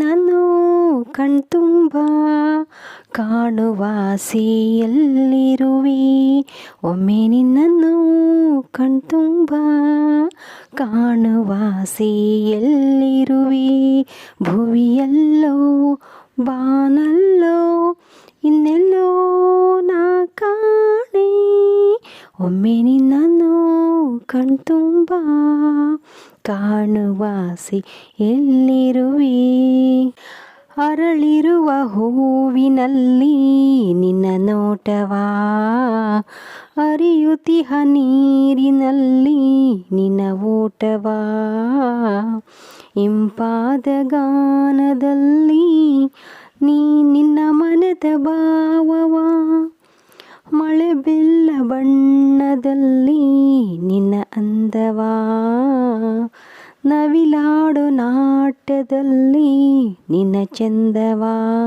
ನಿನ್ನನು ಕಣ್ತುಂಬ ಕಾಣುವ ಆಸೆಯಲ್ಲಿರುವೆ. ಒಮ್ಮೆ ನಿನ್ನನ್ನು ಕಣ್ತುಂಬ ಕಾಣುವ ಆಸೆಯಲ್ಲಿರುವೆ. ಭುವಿಯಲ್ಲೋ, ಬಾನಲ್ಲೋ, ಇನ್ನೆಲ್ಲೋ ನಾ ಕಾಣೆ. ಒಮ್ಮೆ ನಿನ್ನನ್ನು ಕಣ್ತುಂಬ ಕಾಣುವ ಎಲ್ಲಿರುವಿ? ಎಲ್ಲಿರುವೆ ಅರಳಿರುವ ಹೂವಿನಲ್ಲಿ ನಿನ್ನ ನೋಟವಾ? ಅರಿಯುತಿಹ ನೀರಿನಲ್ಲಿ ನಿನ್ನ ಓಟವಾ ಇಂಪಾದ ಗಾನದಲ್ಲಿ ನೀ ನಿನ್ನ ಮನದ ಭಾವವ? ಮಳೆ ಬೆಲ್ಲ ಬಣ್ಣದಲ್ಲಿ ನಿನ್ನ ಅಂದವಾ? ನವಿಲಾಡೋ ನಾಟ್ಯದಲ್ಲಿ ನಿನ್ನ ಚಂದವಾ.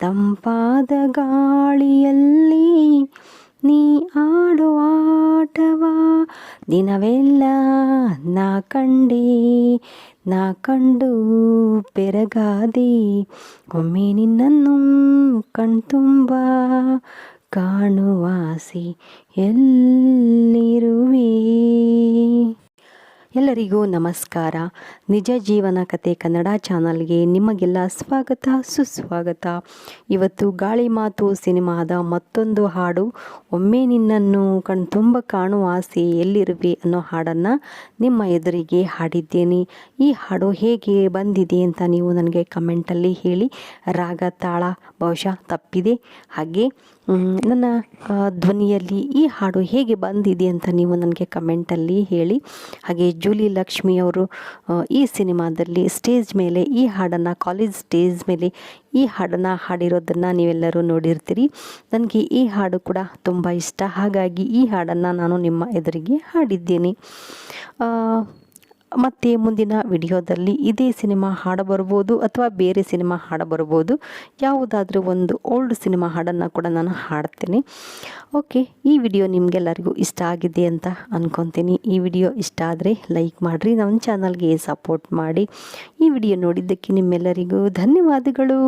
ತಂಪಾದ ಗಾಳಿಯಲ್ಲಿ ನೀ ಆಡುವ ಆಟವಾ. ದಿನವೆಲ್ಲ ನಾ ಕಂಡೆ, ನಾ ಕಂಡು ಪೆರಗಾದೆ ಒಮ್ಮೆ ನಿನ್ನನ್ನು ಕಣ್ತುಂಬ. ಕಾಣುವಾಸಿ ಎಲ್ಲ ಎಲ್ಲರಿಗೂ ನಮಸ್ಕಾರ. ನಿಜ ಜೀವನ ಕತೆ ಕನ್ನಡ ಚಾನಲ್ಗೆ ನಿಮಗೆಲ್ಲ ಸ್ವಾಗತ, ಸುಸ್ವಾಗತ. ಇವತ್ತು ಗಾಳಿ ಮಾತು ಸಿನಿಮಾದ ಮತ್ತೊಂದು ಹಾಡು. ಒಮ್ಮೆ ನಿನ್ನನ್ನು ಕಣ್ತುಂಬ ಕಾಣುವ ಆಸೆ ಎಲ್ಲಿರುವೆ ಅನ್ನೋ ಹಾಡನ್ನು ನಿಮ್ಮ ಎದುರಿಗೆ ಹಾಡಿದ್ದೇನೆ. ಈ ಹಾಡು ಹೇಗೆ ಬಂದಿದೆ ಅಂತ ನೀವು ನನಗೆ ಕಮೆಂಟಲ್ಲಿ ಹೇಳಿ. ರಾಗ ತಾಳ ಬಹುಶಃ ತಪ್ಪಿದೆ. ಹಾಗೆ ನನ್ನ ಧ್ವನಿಯಲ್ಲಿ ಈ ಹಾಡು ಹೇಗೆ ಬಂದಿದೆ ಅಂತ ನೀವು ನನಗೆ ಕಮೆಂಟಲ್ಲಿ ಹೇಳಿ. ಹಾಗೆ ಜೂಲಿ ಲಕ್ಷ್ಮಿ ಅವರು ಈ ಸಿನಿಮಾದಲ್ಲಿ ಸ್ಟೇಜ್ ಮೇಲೆ ಈ ಹಾಡನ್ನು, ಕಾಲೇಜ್ ಸ್ಟೇಜ್ ಮೇಲೆ ಈ ಹಾಡನ್ನು ಹಾಡಿರೋದನ್ನು ನೀವೆಲ್ಲರೂ ನೋಡಿರ್ತೀರಿ. ನನಗೆ ಈ ಹಾಡು ಕೂಡ ತುಂಬ ಇಷ್ಟ. ಹಾಗಾಗಿ ಈ ಹಾಡನ್ನು ನಾನು ನಿಮ್ಮ ಎದುರಿಗೆ ಹಾಡಿದ್ದೇನೆ. ಮತ್ತು ಮುಂದಿನ ವಿಡಿಯೋದಲ್ಲಿ ಇದೇ ಸಿನಿಮಾ ಹಾಡು ಬರ್ಬೋದು ಅಥವಾ ಬೇರೆ ಸಿನಿಮಾ ಹಾಡು ಬರ್ಬೋದು ಯಾವುದಾದ್ರೂ ಒಂದು ಓಲ್ಡ್ ಸಿನಿಮಾ ಹಾಡನ್ನು ಕೂಡ ನಾನು ಹಾಡ್ತೀನಿ. ಓಕೆ, ಈ ವಿಡಿಯೋ ನಿಮಗೆಲ್ಲರಿಗೂ ಇಷ್ಟ ಆಗಿದೆ ಅಂತ ಅಂದ್ಕೊತೀನಿ ಈ ವಿಡಿಯೋ ಇಷ್ಟ ಆದರೆ ಲೈಕ್ ಮಾಡಿರಿ ನಮ್ಮ ಚಾನಲ್ಗೆ ಸಪೋರ್ಟ್ ಮಾಡಿ. ಈ ವಿಡಿಯೋ ನೋಡಿದ್ದಕ್ಕೆ ನಿಮ್ಮೆಲ್ಲರಿಗೂ ಧನ್ಯವಾದಗಳು.